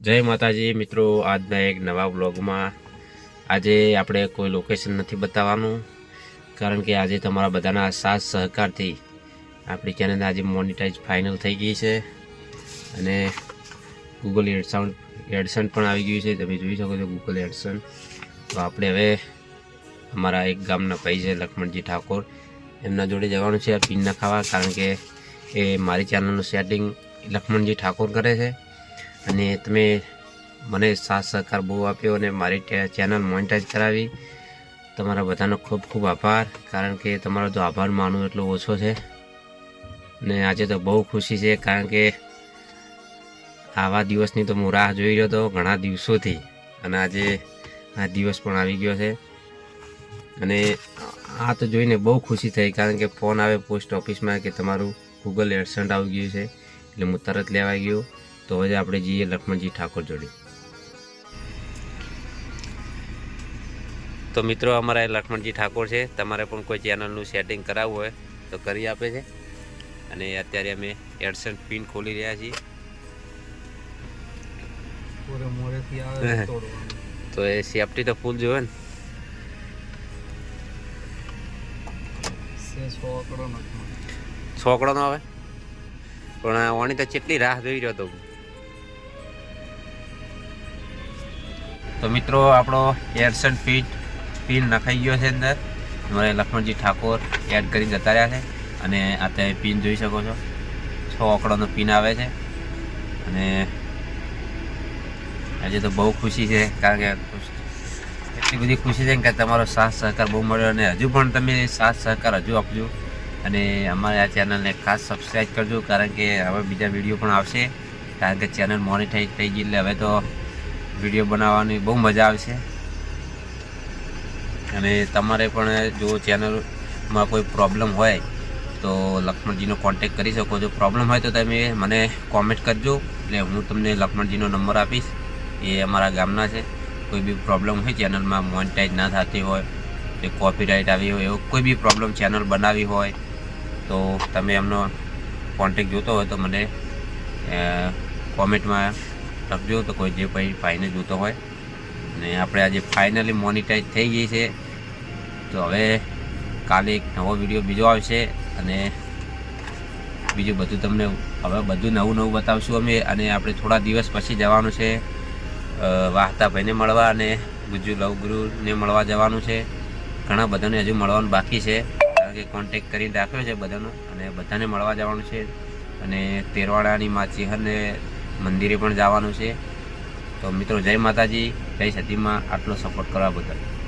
જય માતાજી, મિત્રો, આજના એક નવા બ્લોગમાં આજે આપણે કોઈ લોકેશન નથી બતાવવાનું, કારણ કે આજે તમારા બધાના સાથ સહકારથી આપણી ચેનલ આજે મોનિટાઇઝ ફાઇનલ થઈ ગઈ છે. અને ગૂગલ એડસાઉન્ડ એડસન પણ આવી ગયું છે. તમે જોઈ શકો છો ગૂગલ એડસન તો આપણે હવે અમારા એક ગામના ભાઈ છે લક્ષ્મણજી ઠાકોર. એમના જોડે જવાનું છે પિન નખાવા કારણ કે એ મારી ચેનલનું સેટિંગ લક્ષ્મણજી ઠાકોર કરે છે. અને તમે મને સાથ સહકાર બહુ આપ્યો અને મારી ચેનલ મોનિટાઈઝ કરાવી. તમારા બધાનો ખૂબ ખૂબ આભાર, કારણ કે તમારો તો આભાર માનું એટલો ઓછો છે. ને આજે તો બહુ ખુશી છે, કારણ કે આવા દિવસની તો હું રાહ જોઈ રહ્યો હતો ઘણા દિવસોથી. અને આજે આ દિવસ પણ આવી ગયો છે. અને આ તો જોઈને બહુ ખુશી થઈ, કારણ કે ફોન આવે પોસ્ટ ઓફિસમાં કે તમારું ગૂગલ એડસન્ટ આવી ગયું છે, એટલે હું તરત લેવા ગયો. તો હવે આપણે જઈએ લક્ષ્મણજી ઠાકોર જોડે. તો મિત્રો અમારા લક્ષ્મણજી ઠાકોર છે. તમારે પણ કોઈ ચેનલનું સેટિંગ કરાવવું હોય તો કરી આપે છે. અને અત્યારે અમે એડસન પિન ખોલી રહ્યા છીએ. તો એ સેફટી તો ફૂલ જોવે ને. છોકડો નો આવે. પણ ઓની તો કેટલી રાહ જોઈ રહ્યો હતો તો મિત્રો, આપણો એરસન ફીટ પિન નખાઈ ગયો છે અંદર. અમારે લક્ષ્મણજી ઠાકોર એડ કરી જતા રહ્યા છે. અને અત્યારે પિન જોઈ શકો છો. છ આંકડાનો પિન આવે છે. અને આજે તો બહુ ખુશી છે, કારણ કે એટલી બધી ખુશી છે કે તમારો સાથ સહકાર બહુ મળ્યો અને હજુ પણ તમે સાથ સહકાર હજુ આપજો. અને અમારી આ ચેનલને ખાસ સબસ્ક્રાઈબ કરજો, કારણ કે હવે બીજા વીડિયો પણ આવશે. કારણ કે ચેનલ મોનિટાઈઝ થઈ ગઈ એટલે હવે તો વીડિયો બનાવવાની બહુ મજા આવશે. અને તમારે પણ જો ચેનલમાં કોઈ પ્રોબ્લેમ હોય, તો લક્ષ્મણજીનો કોન્ટેક કરી શકો. છો પ્રોબ્લેમ હોય તો તમે મને કોમેન્ટ કરજો. એટલે હું તમને લક્ષ્મણજીનો નંબર આપીશ. એ અમારા ગામના છે. કોઈ બી પ્રોબ્લેમ હોય ચેનલમાં મોનિટાઈઝ ના થતી હોય, કે કોપીરાઇટ આવી હોય, એવો કોઈ બી પ્રોબ્લેમ ચેનલ બનાવી હોય, તો તમે એમનો કોન્ટેક જોતો હોય તો મને કોમેન્ટમાં લખજો તો કોઈ જે ભાઈ ફાઈને જોતો હોય. અને આપણે આજે ફાઇનલી મોનિટાઈઝ થઈ ગઈ છે. તો હવે કાલે એક નવો વીડિયો બીજો આવશે અને બીજું બધું તમને હવે બધું નવું નવું બતાવશું અમે અને આપણે થોડા દિવસ પછી જવાનું છે વાહતાભાઈને વાહતા ભાઈને મળવા અને ગુજુ લવગુરુને મળવા જવાનું છે. ઘણા બધાને હજુ મળવાનું બાકી છે. કારણ કે કોન્ટેક કરીને રાખ્યો છે બધાનો અને બધાને મળવા જવાનું છે. અને તેરવાડાની મા ચિહરને મંદિરે પણ જવાનું છે. તો મિત્રો જય માતાજી. જય સતીમાં. આટલો સપોર્ટ કરવા બદલ.